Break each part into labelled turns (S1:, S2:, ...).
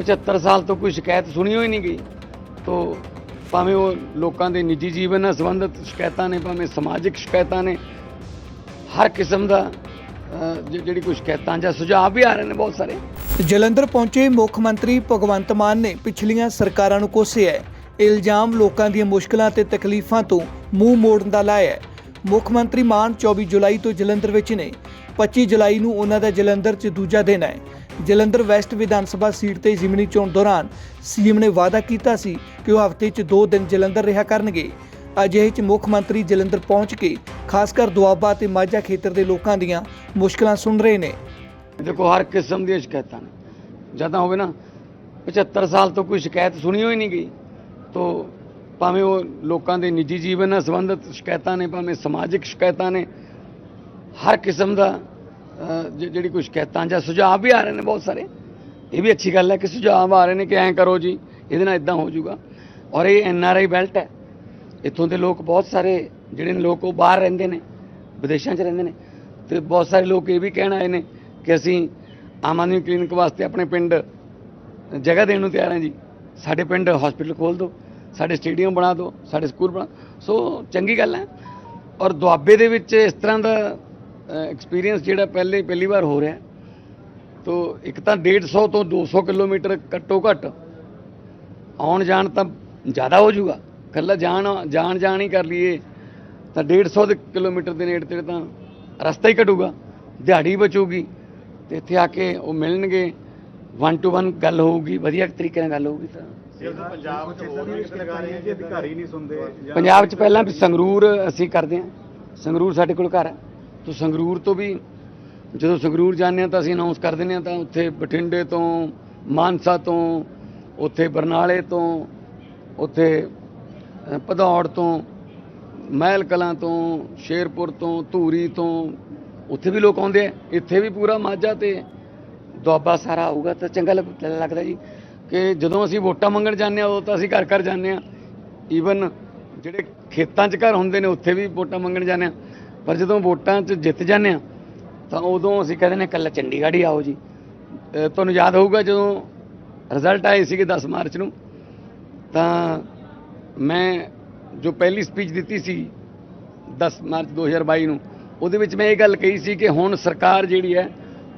S1: 75 ਸਾਲ ਤੋਂ ਕੋਈ ਸ਼ਿਕਾਇਤ ਸੁਣੀ ਹੋਈ ਨਹੀਂ ਗਈ। ਤੋਂ ਭਾਵੇਂ ਉਹ ਲੋਕਾਂ ਦੇ ਨਿੱਜੀ ਜੀਵਨ ਨਾਲ ਸੰਬੰਧਿਤ ਸ਼ਿਕਾਇਤਾਂ ਨੇ, ਭਾਵੇਂ ਸਮਾਜਿਕ ਸ਼ਿਕਾਇਤਾਂ ਨੇ, ਹਰ ਕਿਸਮ ਦਾ ਜਿਹੜੀ ਕੋਈ ਸ਼ਿਕਾਇਤਾਂ ਜਾਂ ਸੁਝਾਅ ਵੀ ਆ ਰਹੇ ਨੇ ਬਹੁਤ ਸਾਰੇ।
S2: ਜਲੰਧਰ ਪਹੁੰਚੇ ਮੁੱਖ ਮੰਤਰੀ ਭਗਵੰਤ ਮਾਨ ਨੇ ਪਿਛਲੀਆਂ ਸਰਕਾਰਾਂ ਨੂੰ ਕੋਸਿਆ ਹੈ। ਇਲਜ਼ਾਮ ਲੋਕਾਂ ਦੀਆਂ ਮੁਸ਼ਕਲਾਂ ਤੇ ਤਕਲੀਫਾਂ ਤੋਂ ਮੂੰਹ ਮੋੜਨ ਦਾ ਲਾਇਆ ਹੈ। ਮੁੱਖ ਮੰਤਰੀ ਮਾਨ 24 ਜੁਲਾਈ ਤੋਂ ਜਲੰਧਰ ਵਿੱਚ ਨੇ। 25 ਜੁਲਾਈ ਨੂੰ ਉਹਨਾਂ ਦਾ ਜਲੰਧਰ 'ਚ ਦੂਜਾ ਦਿਨ ਹੈ। ਜਲੰਧਰ ਵੈਸਟ ਵਿਧਾਨ ਸਭਾ ਸੀਟ ਤੇ ਜ਼ਿਮਨੀ ਚੋਣ ਦੌਰਾਨ ਸੀਐਮ ਨੇ ਵਾਅਦਾ ਕੀਤਾ ਸੀ ਕਿ ਉਹ ਹਫ਼ਤੇ 'ਚ 2 ਦਿਨ ਜਲੰਧਰ ਰਿਹਾ ਕਰਨਗੇ। ਅਜਿਹੇ 'ਚ ਮੁੱਖ ਮੰਤਰੀ ਜਲੰਧਰ ਪਹੁੰਚ ਕੇ, ਖਾਸ ਕਰ ਦੁਆਬਾ ਤੇ ਮਾਝਾ ਖੇਤਰ ਦੇ ਲੋਕਾਂ ਦੀਆਂ ਮੁਸ਼ਕਲਾਂ ਸੁਣ ਰਹੇ ਨੇ।
S1: ਦੇਖੋ, ਹਰ ਕਿਸਮ ਦੀਆਂ ਸ਼ਿਕਾਇਤਾਂ ਨੇ। ਜਦੋਂ ਹੋਵੇ ਨਾ 75 ਸਾਲ ਤੋਂ ਕੋਈ ਸ਼ਿਕਾਇਤ ਸੁਣੀ ਹੋਈ ਨਹੀਂ ਗਈ, ਤੋਂ ਭਾਵੇਂ ਉਹ ਲੋਕਾਂ ਦੇ ਨਿੱਜੀ ਜੀਵਨ ਨਾਲ ਸੰਬੰਧਿਤ ਸ਼ਿਕਾਇਤਾਂ ਨੇ, ਭਾਵੇਂ ਸਮਾਜਿਕ ਸ਼ਿਕਾਇਤਾਂ ਨੇ, ਹਰ ਕਿਸਮ ਦਾ ਜਿਹੜੀ ਕੋਈ ਸ਼ਿਕਾਇਤਾਂ ਜਾਂ ਸੁਝਾਅ ਵੀ ਆ ਰਹੇ ਨੇ ਬਹੁਤ ਸਾਰੇ। ਇਹ ਵੀ ਅੱਛੀ ਗੱਲ ਹੈ ਕਿ ਸੁਝਾਅ ਆ ਰਹੇ ਨੇ ਕਿ ਐਂ ਕਰੋ ਜੀ, ਇਹਦੇ ਨਾਲ ਇਦਾਂ ਹੋ ਜਾਊਗਾ। ਔਰ ਇਹ ਐਨ ਆਰ ਆਈ ਬੈਲਟ ਹੈ। ਇੱਥੋਂ ਦੇ ਲੋਕ ਬਹੁਤ ਸਾਰੇ ਜਿਹੜੇ ਨੇ, ਲੋਕ ਉਹ ਬਾਹਰ ਰਹਿੰਦੇ ਨੇ, ਵਿਦੇਸ਼ਾਂ 'ਚ ਰਹਿੰਦੇ ਨੇ। ਤੇ ਬਹੁਤ ਸਾਰੇ ਲੋਕ ਇਹ ਵੀ ਕਹਿਣ ਆਏ ਨੇ ਕਿ ਅਸੀਂ ਆਮ ਆਦਮੀ ਕਲੀਨਿਕ ਵਾਸਤੇ ਆਪਣੇ ਪਿੰਡ ਜਗ੍ਹਾ ਦੇਣ ਨੂੰ ਤਿਆਰ ਹਾਂ ਜੀ। ਸਾਡੇ ਪਿੰਡ ਹਸਪੀਟਲ ਖੋਲ ਦਿਓ, ਸਾਡੇ ਸਟੇਡੀਅਮ ਬਣਾ ਦਿਓ, ਸਾਡੇ ਸਕੂਲ ਬਣਾ ਸੋ ਚੰਗੀ ਗੱਲ ਹੈ। ਔਰ ਦੁਆਬੇ ਦੇ ਵਿੱਚ ਇਸ ਤਰ੍ਹਾਂ ਦਾ ਐਕਸਪੀਰੀਅੰਸ ਜਿਹੜਾ ਪਹਿਲੇ ਪਹਿਲੀ ਵਾਰ ਹੋ ਰਿਹਾ ਤੋ ਇੱਕ ਤਾਂ 150 ਤੋਂ 200 ਕਿਲੋਮੀਟਰ ਘੱਟੋ ਘੱਟ ਆਉਣ ਜਾਣ ਤਾਂ ਜ਼ਿਆਦਾ ਹੋ ਜਾਊਗਾ। ਕੱਲਾ ਜਾਣ ਜਾਣ ਜਾਣ ਹੀ ਕਰ ਲਈਏ ਤਾਂ 150 ਦੇ ਕਿਲੋਮੀਟਰ ਦੇ ਨੇੜੇ ਤੇੜੇ ਤਾਂ ਰਸਤਾ ਹੀ ਘਟੂਗਾ ਦਿਹਾੜੀ ਬਚੂਗੀ ਤੇ ਇੱਥੇ ਆ ਕੇ ਉਹ ਮਿਲਣਗੇ ਵਨ ਟੂ ਵਨ ਗੱਲ ਹੋਊਗੀ ਵਧੀਆ ਤਰੀਕੇ ਨਾਲ ਗੱਲ ਹੋਊਗੀ ਤਾਂ।
S3: ਪੰਜਾਬ ਚ ਹੋਰ ਵੀ ਲਗਾ ਰਹੇ ਆ ਕਿ ਅਧਿਕਾਰੀ ਨਹੀਂ ਸੁਣਦੇ ਜਾਂ
S1: ਪੰਜਾਬ 'ਚ ਪਹਿਲਾਂ ਵੀ ਸੰਗਰੂਰ ਅਸੀਂ ਕਰਦੇ ਹਾਂ ਸੰਗਰੂਰ ਸਾਡੇ ਕੋਲ ਘਰ ਹੈ। ਤੋਂ ਸੰਗਰੂਰ ਤੋਂ ਵੀ ਜਦੋਂ ਸੰਗਰੂਰ ਜਾਂਦੇ ਹਾਂ ਤਾਂ ਅਸੀਂ ਅਨਾਉਂਸ ਕਰ ਦਿੰਦੇ ਹਾਂ ਤਾਂ ਉੱਥੇ ਬਠਿੰਡੇ ਤੋਂ ਮਾਨਸਾ ਤੋਂ ਉੱਥੇ ਬਰਨਾਲੇ ਤੋਂ ਉੱਥੇ ਅ, ਭਦੌੜ ਤੋਂ ਮਹਿਲ ਕਲਾਂ ਤੋਂ ਸ਼ੇਰਪੁਰ ਤੋਂ ਧੂਰੀ ਤੋਂ ਉੱਥੇ ਵੀ ਲੋਕ ਆਉਂਦੇ ਆ। ਇੱਥੇ ਵੀ ਪੂਰਾ ਮਾਝਾ ਤੇ ਦੁਆਬਾ ਸਾਰਾ ਆਊਗਾ ਤਾਂ ਚੰਗਾ ਲੱਗਦਾ ਜੀ ਕਿ ਜਦੋਂ ਅਸੀਂ ਵੋਟਾਂ ਮੰਗਣ ਜਾਂਦੇ ਆ ਉਦੋਂ ਤਾਂ ਅਸੀਂ ਘਰ ਘਰ ਜਾਂਦੇ ਆ ਈਵਨ ਜਿਹੜੇ ਖੇਤਾਂ 'ਚ ਘਰ ਹੁੰਦੇ ਨੇ ਉੱਥੇ ਵੀ ਵੋਟਾਂ ਮੰਗਣ ਜਾਂਦੇ ਆ ਪਰ ਜਦੋਂ ਵੋਟਾਂ 'ਚ ਜਿੱਤ ਜਾਂਦੇ ਆ, ਤਾਂ ਉਦੋਂ ਅਸੀਂ ਕਹਿੰਦੇ ਨੇ ਕੱਲਾ ਚੰਡੀਗੜ੍ਹ ਹੀ ਆਓ ਜੀ। ਤੁਹਾਨੂੰ ਯਾਦ ਹੋਊਗਾ ਜਦੋਂ ਰਿਜ਼ਲਟ ਆਏ ਸੀਗੇ 10 ਮਾਰਚ ਨੂੰ, ਤਾਂ ਮੈਂ ਜੋ ਪਹਿਲੀ ਸਪੀਚ ਦਿੱਤੀ ਸੀ 10 ਮਾਰਚ 2022 ਨੂੰ, ਉਹਦੇ ਵਿੱਚ ਮੈਂ ਇਹ ਗੱਲ ਕਹੀ ਸੀ ਕਿ ਹੁਣ ਸਰਕਾਰ ਜਿਹੜੀ ਹੈ,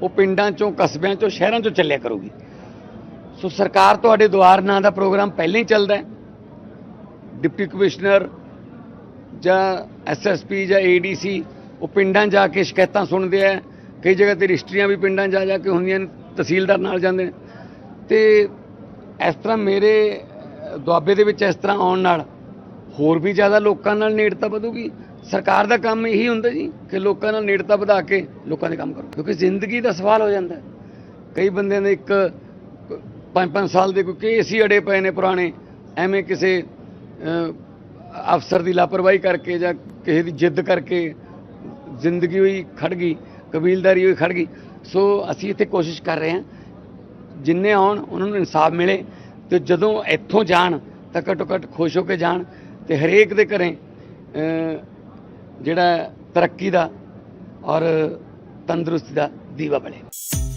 S1: ਉਹ ਪਿੰਡਾਂ ਚੋਂ, ਕਸਬਿਆਂ ਚੋਂ, ਸ਼ਹਿਰਾਂ ਚੋਂ ਚੱਲਿਆ ਕਰੂਗੀ। ਸੋ ਸਰਕਾਰ ਤੁਹਾਡੇ ਦੁਆਰ ਨਾਂ ਦਾ ਪ੍ਰੋਗਰਾਮ ਪਹਿਲਾਂ ਹੀ ਚੱਲਦਾ ਹੈ। ਡਿਪਟੀ ਕਮਿਸ਼ਨਰ ਜਾਂ ਐਸਐਸਪੀ ਜਾਂ ਏਡੀਸੀ ਉਹ ਪਿੰਡਾਂ ਜਾ ਕੇ ਸ਼ਿਕਾਇਤਾਂ ਸੁਣਦੇ ਆ, ਕਈ ਜਗ੍ਹਾ ਤੇ ਰਜਿਸਟਰੀਆਂ ਵੀ ਪਿੰਡਾਂ ਜਾ ਜਾ ਕੇ ਹੁੰਦੀਆਂ ਨੇ, ਤਹਿਸੀਲਦਾਰ ਨਾਲ ਜਾਂਦੇ ਨੇ। ਤੇ ਇਸ ਤਰ੍ਹਾਂ ਮੇਰੇ ਦੁਆਬੇ ਦੇ ਵਿੱਚ ਇਸ ਤਰ੍ਹਾਂ ਆਉਣ ਨਾਲ ਹੋਰ ਵੀ ਜ਼ਿਆਦਾ ਲੋਕਾਂ ਨਾਲ ਨੇੜਤਾ ਵਧੂਗੀ। ਸਰਕਾਰ ਦਾ ਕੰਮ ਇਹੀ ਹੁੰਦਾ ਜੀ, ਕਿ ਲੋਕਾਂ ਨਾਲ ਨੇੜਤਾ ਵਧਾ ਕੇ ਲੋਕਾਂ ਦੇ ਕੰਮ ਕਰੋ। ਕਿਉਂਕਿ ਜ਼ਿੰਦਗੀ ਦਾ ਸਵਾਲ ਹੋ ਜਾਂਦਾ ਕਈ ਬੰਦਿਆਂ ਦੇ ਇੱਕ 5-5 ਸਾਲ ਦੇ ਕੋਈ ਕੇਸ ਹੀ ਅੜੇ ਪਏ ਨੇ ਪੁਰਾਣੇ, ਐਵੇਂ ਕਿਸੇ ਅਫਸਰ ਦੀ ਲਾਪਰਵਾਹੀ ਕਰਕੇ ਜਾਂ ਕਿਸੇ ਦੀ ਜਿੱਦ ਕਰਕੇ ਜ਼ਿੰਦਗੀ ਹੋਈ ਖੜ ਗਈ, ਕਬੀਲਦਾਰੀ ਹੋਈ ਖੜ ਗਈ। ਸੋ ਅਸੀਂ ਇੱਥੇ ਕੋਸ਼ਿਸ਼ ਕਰ ਰਹੇ ਹਾਂ, ਜਿੰਨੇ ਆਉਣ ਉਹਨਾਂ ਨੂੰ ਇਨਸਾਫ ਮਿਲੇ ਤੇ ਜਦੋਂ ਇੱਥੋਂ ਜਾਣ ਤਾਂ ਘੱਟੋ ਘੱਟ ਖੁਸ਼ ਹੋ ਕੇ ਜਾਣ ਤੇ ਹਰੇਕ ਦੇ ਘਰੇ ਜਿਹੜਾ ਤਰੱਕੀ ਦਾ ਔਰ ਤੰਦਰੁਸਤੀ ਦਾ ਦੀਵਾ ਬਣੇ